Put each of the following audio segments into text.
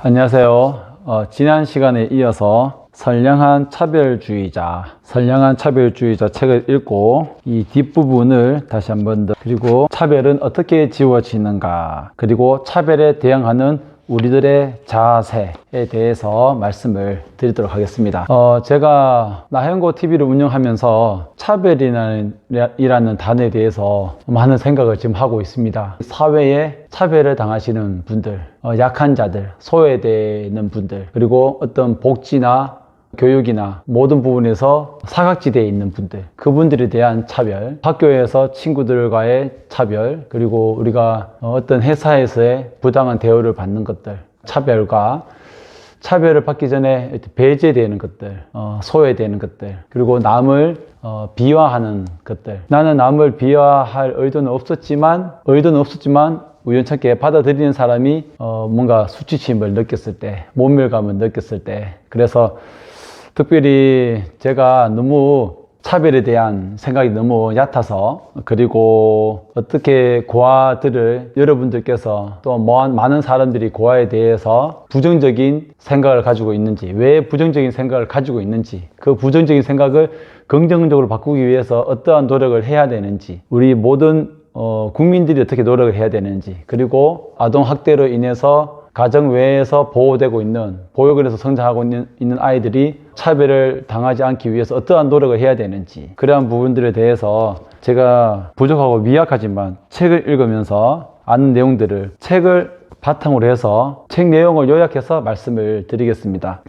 안녕하세요. 어, 지난 시간에 이어서 선량한 차별주의자, 선량한 차별주의자 책을 읽고 이 뒷부분을 다시 한 번 더, 그리고 차별은 어떻게 지워지는가, 그리고 차별에 대응하는 우리들의 자세에 대해서 말씀을 드리도록 하겠습니다. 어, 제가 나현고 TV를 운영하면서 차별이라는 이라는 단어에 대해서 많은 생각을 지금 하고 있습니다. 사회에 차별을 당하시는 분들, 어, 약한 자들, 소외되는 분들, 그리고 어떤 복지나 교육이나 모든 부분에서 사각지대에 있는 분들, 그분들에 대한 차별, 학교에서 친구들과의 차별, 그리고 우리가 어떤 회사에서의 부당한 대우를 받는 것들, 차별과 차별을 받기 전에 배제되는 것들, 어, 소외되는 것들, 그리고 남을 어, 비하하는 것들. 나는 남을 비하할 의도는 없었지만, 의도는 없었지만 우연찮게 받아들이는 사람이 어, 뭔가 수치심을 느꼈을 때, 모멸감을 느꼈을 때, 그래서 특별히 제가 너무 차별에 대한 생각이 너무 얕아서 그리고 어떻게 고아들을 여러분들께서 또 많은 사람들이 고아에 대해서 부정적인 생각을 가지고 있는지 왜 부정적인 생각을 가지고 있는지 그 부정적인 생각을 긍정적으로 바꾸기 위해서 어떠한 노력을 해야 되는지 우리 모든 어, 국민들이 어떻게 노력을 해야 되는지 그리고 아동 학대로 인해서 가정 외에서 보호되고 있는 보육원에서 성장하고 있는, 있는 아이들이 차별을 당하지 않기 위해서 어떠한 노력을 해야 되는지 그러한 부분들에 대해서 제가 부족하고 미약하지만 책을 읽으면서 아는 내용들을 책을 바탕으로 해서 책 내용을 요약해서 말씀을 드리겠습니다.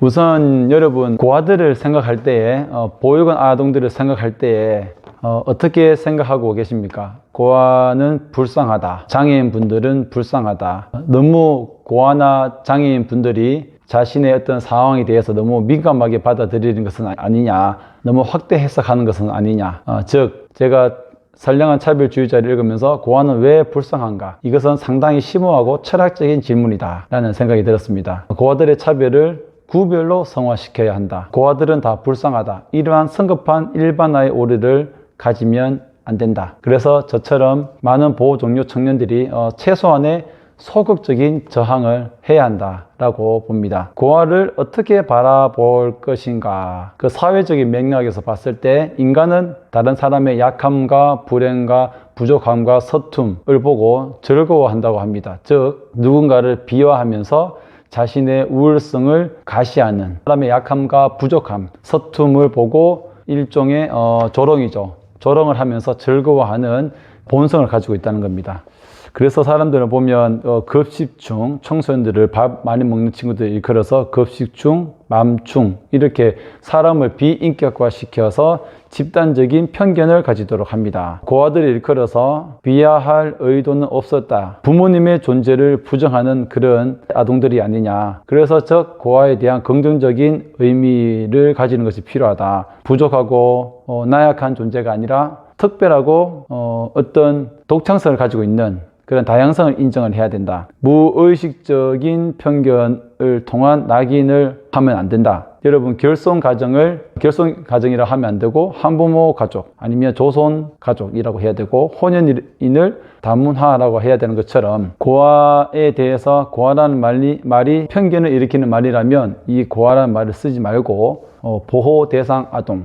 우선 여러분 고아들을 생각할 때에 어, 보육원 아동들을 생각할 때에 어, 어떻게 생각하고 계십니까? 고아는 불쌍하다. 장애인 분들은 불쌍하다. 너무 고아나 장애인 분들이 자신의 어떤 상황에 대해서 너무 민감하게 받아들이는 것은 아니냐. 너무 확대 해석하는 것은 아니냐. 어, 즉, 제가 선량한 차별주의자를 읽으면서 고아는 왜 불쌍한가? 이것은 상당히 심오하고 철학적인 질문이다. 라는 생각이 들었습니다. 고아들의 차별을 구별로 성화시켜야 한다. 고아들은 다 불쌍하다. 이러한 성급한 일반화의 오류를 가지면 안 된다. 그래서 저처럼 많은 보호 종료 청년들이 어, 최소한의 소극적인 저항을 해야 한다라고 봅니다. 고아를 어떻게 바라볼 것인가? 그 사회적인 맥락에서 봤을 때 인간은 다른 사람의 약함과 불행과 부족함과 서툼을 보고 즐거워한다고 합니다. 즉 누군가를 비하하면서 자신의 우월성을 가시하는 사람의 약함과 부족함, 서툼을 보고 일종의 어, 조롱이죠. 조롱을 하면서 즐거워하는 본성을 가지고 있다는 겁니다. 그래서 사람들은 보면 어, 급식 중 청소년들을 밥 많이 먹는 친구들을 일컬어서 급식 중 맘충 이렇게 사람을 비인격화 시켜서 집단적인 편견을 가지도록 합니다. 고아들을 일컬어서 비하할 의도는 없었다. 부모님의 존재를 부정하는 그런 아동들이 아니냐. 그래서 저 고아에 대한 긍정적인 의미를 가지는 것이 필요하다. 부족하고 어, 나약한 존재가 아니라 특별하고 어, 어떤 독창성을 가지고 있는 그런 다양성을 인정을 해야 된다. 무의식적인 편견을 통한 낙인을 하면 안 된다. 여러분 결손 가정을 결손 가정이라 하면 안 되고 한부모 가족 아니면 조손 가족이라고 해야 되고 혼연인을 다문화라고 해야 되는 것처럼 고아에 대해서 고아라는 말이, 말이 편견을 일으키는 말이라면 이 고아라는 말을 쓰지 말고 어, 보호 대상 아동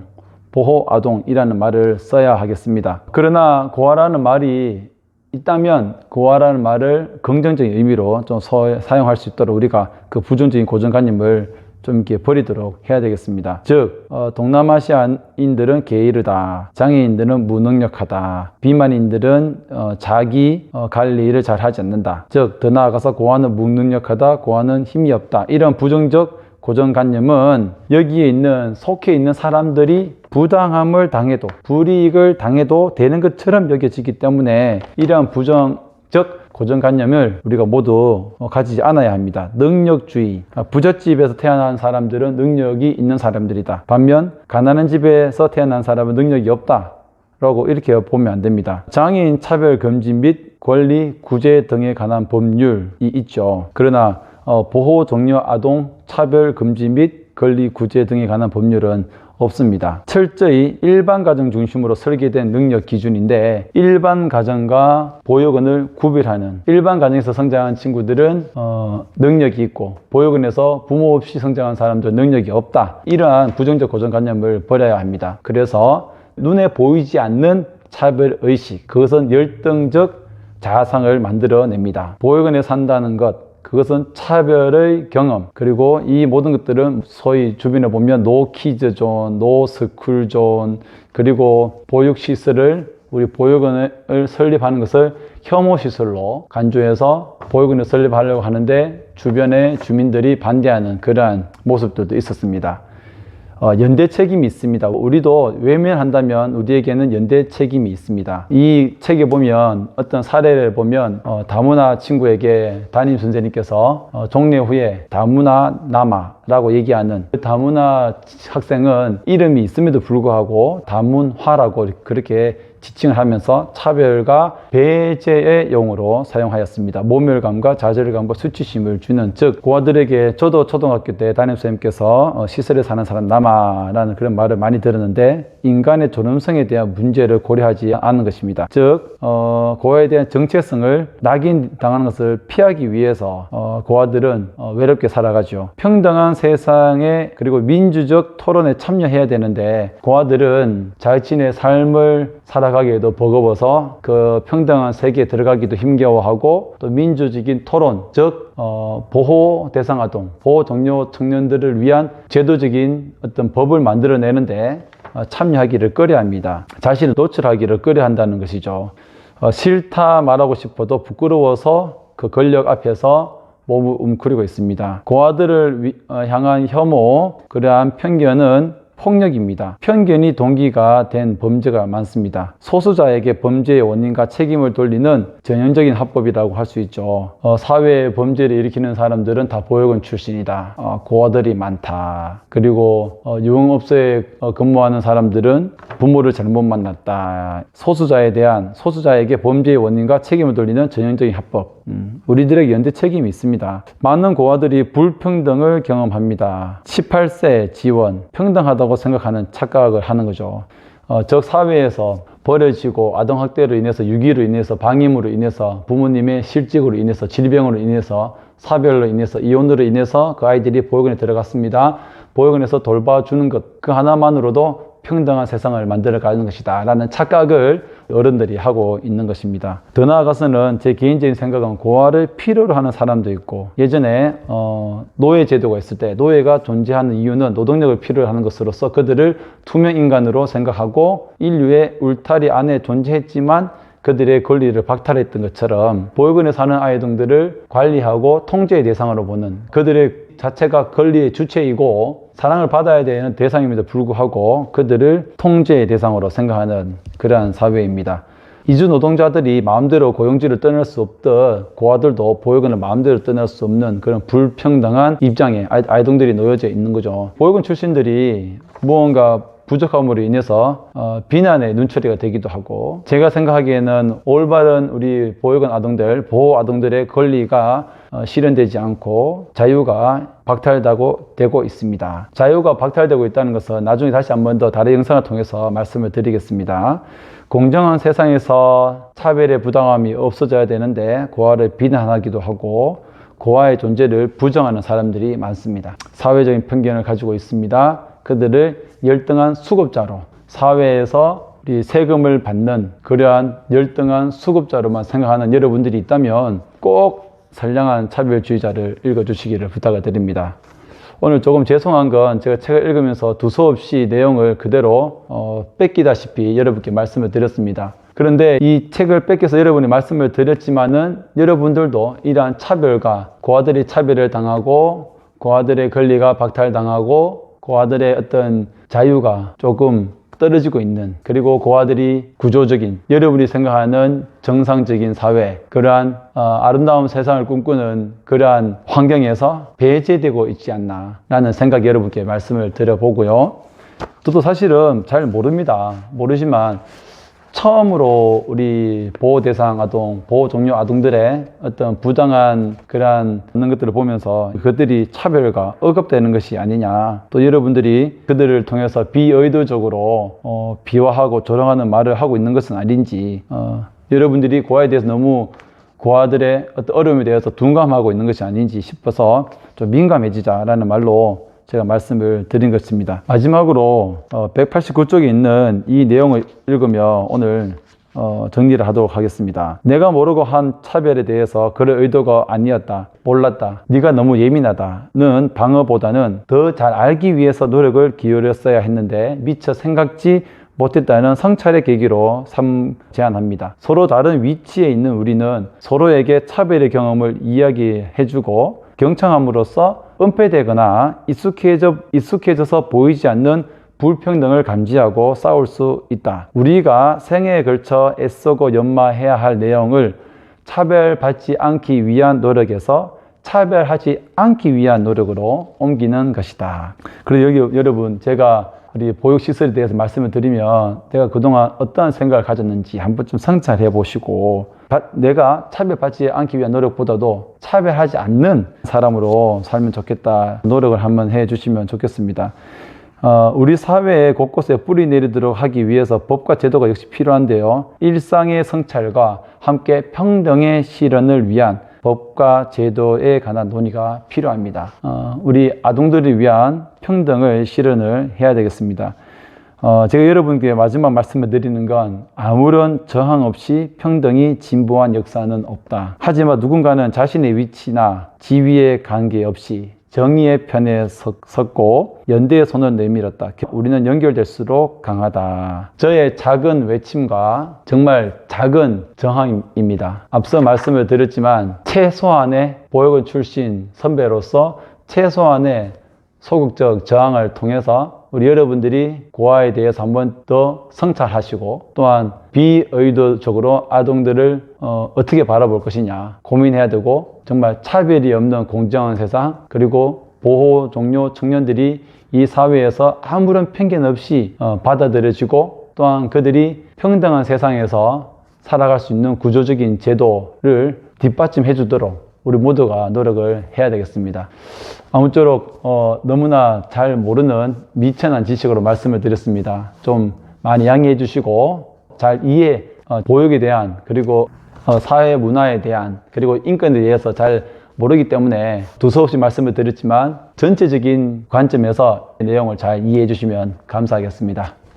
보호 아동이라는 말을 써야 하겠습니다. 그러나 고아라는 말이 있다면 고아라는 말을 긍정적인 의미로 좀 사용할 수 있도록 우리가 그 부정적인 고정관념을 좀 이렇게 버리도록 해야 되겠습니다. 즉, 어, 동남아시아인들은 게으르다. 장애인들은 무능력하다. 비만인들은 어, 자기 어, 관리를 잘 하지 않는다. 즉, 더 나아가서 고아는 무능력하다. 고아는 힘이 없다. 이런 부정적 고정관념은 여기에 있는 속해 있는 사람들이 부당함을 당해도 불이익을 당해도 되는 것처럼 여겨지기 때문에 이러한 부정적 고정관념을 우리가 모두 가지지 않아야 합니다. 능력주의. 부잣집에서 태어난 사람들은 능력이 있는 사람들이다. 반면 가난한 집에서 태어난 사람은 능력이 없다. 라고 이렇게 보면 안 됩니다. 장애인 차별 금지 및 권리 구제 등에 관한 법률이 있죠. 그러나 어, 보호 종료 아동 차별 금지 및 권리 구제 등에 관한 법률은 없습니다. 철저히 일반 가정 중심으로 설계된 능력 기준인데 일반 가정과 보육원을 구별하는 일반 가정에서 성장한 친구들은 어, 능력이 있고 보육원에서 부모 없이 성장한 사람들 능력이 없다. 이러한 부정적 고정관념을 버려야 합니다. 그래서 눈에 보이지 않는 차별 의식 그것은 열등적 자상을 만들어냅니다. 보육원에 산다는 것 그것은 차별의 경험 그리고 이 모든 것들은 소위 주변에 보면 노키즈 존, 노스쿨 존 그리고 보육 시설을 우리 보육원을 설립하는 것을 혐오 시설로 간주해서 보육원을 설립하려고 하는데 주변의 주민들이 반대하는 그러한 모습들도 있었습니다. 어, 연대 책임이 있습니다. 우리도 외면한다면 우리에게는 연대 책임이 있습니다. 이 책에 보면 어떤 사례를 보면 어, 다문화 친구에게 담임 선생님께서 어, 종례 후에 다문화 남아라고 얘기하는 그 다문화 학생은 이름이 있음에도 불구하고 다문화라고 그렇게 지칭을 하면서 차별과 배제의 용어로 사용하였습니다. 모멸감과 좌절감과 수치심을 주는 즉 고아들에게 저도 초등학교 때 담임선생님께서 어, 시설에 사는 사람 남아라는 그런 말을 많이 들었는데 인간의 존엄성에 대한 문제를 고려하지 않는 것입니다. 즉 어, 고아에 대한 정체성을 낙인당하는 것을 피하기 위해서 어, 고아들은 어, 외롭게 살아가죠. 평등한 세상에 그리고 민주적 토론에 참여해야 되는데 고아들은 자신의 삶을 살아가기에도 버거워서 그 평등한 세계에 들어가기도 힘겨워하고 또 민주적인 토론 즉 어, 보호 대상 아동, 보호 동료 청년들을 위한 제도적인 어떤 법을 만들어내는데 어, 참여하기를 꺼려합니다. 자신을 노출하기를 꺼려한다는 것이죠. 어, 싫다 말하고 싶어도 부끄러워서 그 권력 앞에서 몸을 움츠리고 있습니다. 고아들을 위- 어, 향한 혐오, 그러한 편견은 폭력입니다. 편견이 동기가 된 범죄가 많습니다. 소수자에게 범죄의 원인과 책임을 돌리는 전형적인 합법이라고 할 수 있죠. 어, 사회에 범죄를 일으키는 사람들은 다 보육원 출신이다. 어, 고아들이 많다. 그리고 어, 유흥업소에 어, 근무하는 사람들은 부모를 잘못 만났다. 소수자에 대한 소수자에게 범죄의 원인과 책임을 돌리는 전형적인 합법. 음, 우리들에게 연대 책임이 있습니다. 많은 고아들이 불평등을 경험합니다. 18세 지원, 평등하다고 생각하는 착각을 하는 거죠. 어, 적 사회에서 버려지고 아동학대로 인해서 유기로 인해서 방임으로 인해서 부모님의 실직으로 인해서 질병으로 인해서 사별로 인해서 이혼으로 인해서 그 아이들이 보육원에 들어갔습니다. 보육원에서 돌봐주는 것 그 하나만으로도 평등한 세상을 만들어 가는 것이다 라는 착각을 어른들이 하고 있는 것입니다. 더 나아가서는 제 개인적인 생각은 고아를 필요로 하는 사람도 있고 예전에 어, 노예 제도가 있을 때 노예가 존재하는 이유는 노동력을 필요로 하는 것으로서 그들을 투명 인간으로 생각하고 인류의 울타리 안에 존재했지만 그들의 권리를 박탈했던 것처럼 보육원에 사는 아이들을 관리하고 통제의 대상으로 보는 그들의 자체가 권리의 주체이고 사랑을 받아야 되는 대상임에도 불구하고 그들을 통제의 대상으로 생각하는 그러한 사회입니다. 이주 노동자들이 마음대로 고용지를 떠날 수 없듯 고아들도 보육원을 마음대로 떠날 수 없는 그런 불평등한 입장에 아이- 아이동들이 놓여져 있는 거죠. 보육원 출신들이 무언가 부족함으로 인해서 어, 비난의 눈초리가 되기도 하고 제가 생각하기에는 올바른 우리 보육원 아동들 보호 아동들의 권리가 어, 실현되지 않고 자유가 박탈되고 되고 있습니다. 자유가 박탈되고 있다는 것은 나중에 다시 한 번 더 다른 영상을 통해서 말씀을 드리겠습니다. 공정한 세상에서 차별의 부당함이 없어져야 되는데 고아를 비난하기도 하고 고아의 존재를 부정하는 사람들이 많습니다. 사회적인 편견을 가지고 있습니다. 그들을 열등한 수급자로 사회에서 우리 세금을 받는 그러한 열등한 수급자로만 생각하는 여러분들이 있다면 꼭 선량한 차별주의자를 읽어주시기를 부탁을 드립니다. 오늘 조금 죄송한 건 제가 책을 읽으면서 두서없이 내용을 그대로 어, 뺏기다시피 여러분께 말씀을 드렸습니다. 그런데 이 책을 뺏겨서 여러분이 말씀을 드렸지만은 여러분들도 이러한 차별과 고아들이 차별을 당하고 고아들의 권리가 박탈당하고 고아들의 어떤 자유가 조금 떨어지고 있는 그리고 고아들이 구조적인 여러분이 생각하는 정상적인 사회 그러한 어, 아름다운 세상을 꿈꾸는 그러한 환경에서 배제되고 있지 않나 라는 생각 여러분께 말씀을 드려보고요. 또 사실은 잘 모릅니다. 모르지만 처음으로 우리 보호 대상 아동, 보호 종료 아동들의 어떤 부당한 그러한 있는 것들을 보면서 그들이 차별과 억압되는 것이 아니냐. 또 여러분들이 그들을 통해서 비의도적으로 어, 비화하고 조롱하는 말을 하고 있는 것은 아닌지 어, 여러분들이 고아에 대해서 너무 고아들의 어떤 어려움에 대해서 둔감하고 있는 것이 아닌지 싶어서 좀 민감해지자라는 말로 제가 말씀을 드린 것입니다. 마지막으로 189쪽에 있는 이 내용을 읽으며 오늘 어, 정리를 하도록 하겠습니다. 내가 모르고 한 차별에 대해서 그럴 의도가 아니었다. 몰랐다. 네가 너무 예민하다는 방어보다는 더 잘 알기 위해서 노력을 기울였어야 했는데 미처 생각지 못했다는 성찰의 계기로 삼 제안합니다. 서로 다른 위치에 있는 우리는 서로에게 차별의 경험을 이야기해주고 경청함으로써 은폐되거나 익숙해져, 익숙해져서 보이지 않는 불평등을 감지하고 싸울 수 있다. 우리가 생애에 걸쳐 애쓰고 연마해야 할 내용을 차별받지 않기 위한 노력에서 차별하지 않기 위한 노력으로 옮기는 것이다. 그리고 여기 여러분 제가 우리 보육 시설에 대해서 말씀을 드리면 내가 그동안 어떠한 생각을 가졌는지 한번 좀 성찰해 보시고 바- 내가 차별받지 않기 위한 노력보다도 차별하지 않는 사람으로 살면 좋겠다 노력을 한번 해 주시면 좋겠습니다. 어, 우리 사회의 곳곳에 뿌리 내리도록 하기 위해서 법과 제도가 역시 필요한데요. 일상의 성찰과 함께 평등의 실현을 위한 법과 제도에 관한 논의가 필요합니다. 어, 우리 아동들을 위한 평등을 실현을 해야 되겠습니다. 어, 제가 여러분께 마지막 말씀을 드리는 건 아무런 저항 없이 평등이 진보한 역사는 없다. 하지만 누군가는 자신의 위치나 지위에 관계없이 정의의 편에 섰- 섰고 연대의 손을 내밀었다. 우리는 연결될수록 강하다. 저의 작은 외침과 정말 작은 저항입니다. 앞서 말씀을 드렸지만 최소한의 보육원 출신 선배로서 최소한의 소극적 저항을 통해서 우리 여러분들이 고아에 대해서 한 번 더 성찰하시고 또한 비의도적으로 아동들을 어, 떻게 바라볼 것이냐 고민해야 되고 정말 차별이 없는 공정한 세상 그리고 보호 종료 청년들이 이 사회에서 아무런 편견 없이 어, 받아들여지고 또한 그들이 평등한 세상에서 살아갈 수 있는 구조적인 제도를 뒷받침해 주도록 우리 모두가 노력을 해야 되겠습니다. 아무쪼록 어, 너무나 잘 모르는 미천한 지식으로 말씀을 드렸습니다. 좀 많이 양해해 주시고 잘 이해, 어, 보육에 대한 그리고 어, 사회 문화에 대한 그리고 인권에 대해서 잘 모르기 때문에 두서없이 말씀을 드렸지만 전체적인 관점에서 내용을 잘 이해해 주시면 감사하겠습니다.